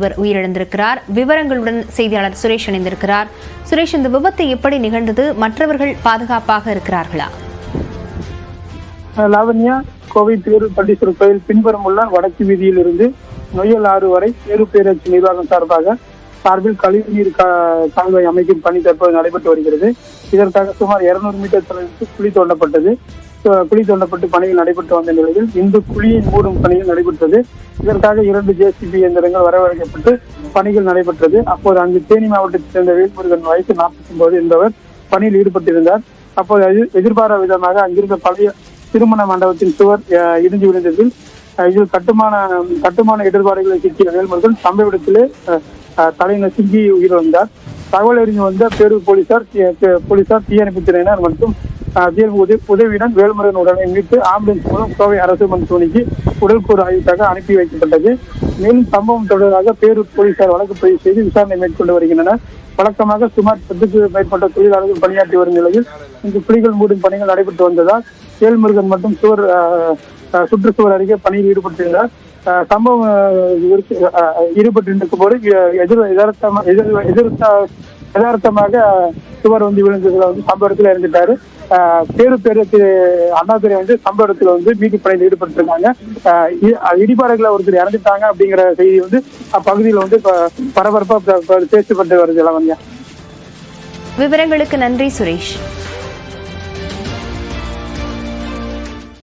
இவர் உயிரிழந்திருக்கிறார். விவரங்களுடன் செய்தியாளர் சுரேஷ் இணைந்திருக்கிறார். சுரேஷ் இந்த விபத்து எப்படி நிகழ்ந்தது? மற்றவர்கள் பாதுகாப்பாக இருக்கிறார்களா? லாவண்யா கோவை பேரு பண்டீஸ்வரர் கோயில் பின்புறம் உள்ள வடக்கு வீதியில் இருந்து நொயல் ஆறு வரை பேரு பேரூராட்சி நிர்வாகம் சார்பாக சார்பில் கழிவுநீர் கா- கால்வாய் அமைக்கும் பணி தற்போது நடைபெற்று வருகிறது. இதற்காக சுமார் 200 மீட்டர் தொலைவுக்கு குழி தோண்டப்பட்டது. குழி தோண்டப்பட்டு பணிகள் நடைபெற்று வந்த நிலையில் இந்த குழியை மூடும் பணிகள் நடைபெற்றது. இதற்காக இரண்டு ஜேசிபி இயந்திரங்கள் வரவழைக்கப்பட்டு பணிகள் நடைபெற்றது. அப்போது அங்கு தேனி மாவட்டத்தைச் சேர்ந்த வேல்முருகன் வயசு 49 என்பவர் பணியில் ஈடுபட்டிருந்தார். அப்போது எதிர்பாரா விதமாக அங்கிருந்த பழைய திருமண மண்டபத்தின் சுவர் இடிஞ்சு விழுந்ததில் இதில் கட்டுமான கட்டுமான இடர்பாடுகளை சிக்கிய வேல்முருகன் சம்பவ இடத்திலே அஹ், அஹ், தலை நசுங்கி உயிரிழந்தார். தகவல் அறிந்து வந்த பேரூர் போலீசார் போலீசார் தீயணைப்பு துறையினர் மற்றும் அஹ், உதவி உதவியுடன் வேல்முருகன் உடலை மீட்டு ஆம்புலன்ஸ் மூலம் கோவை அரசு மருத்துவமனைக்கு உடல்கூறு ஆய்வுக்காக அனுப்பி வைக்கப்பட்டது. மேலும் சம்பவம் தொடர்பாக பேரூர் போலீசார் வழக்கு பதிவு செய்து விசாரணை மேற்கொண்டு வருகின்றனர். வழக்கமாக சுமார் பத்துக்கு மேற்பட்ட தொழிலாளர்கள் பணியாற்றி வரும் நிலையில் இங்கு புலிகள் மூடும் பணிகள் நடைபெற்று வந்ததால் வேல்முருகன் மற்றும் சுவர் சுற்றுச்சுவர் அருகே பணியில் ஈடுபட்டிருந்தார். சம்பவம் ஈடுபட்டு இருக்கு- ஈடுபட்டிருக்கும் போது எதிர் எதார்த்தமாக எதிர் எதிர்த்த யதார்த்தமாக சுவர் வந்து விழுந்ததுல வந்து சம்பவ இடத்துல இருந்துட்டாரு அஹ், பேரு பேருக்கு அண்ணாதுரை வந்து சம்பவ இடத்துல வந்து மீட்பு பணியில் ஈடுபட்டிருக்காங்க. அஹ், இ- இடிபாடுகளை ஒருத்தர் இறந்துட்டாங்க அப்படிங்கிற செய்தி வந்து அப்பகுதியில் வந்து பரபரப்பா பேசப்பட்டு வருது இளவங்க விவரங்களுக்கு நன்றி சுரேஷ்.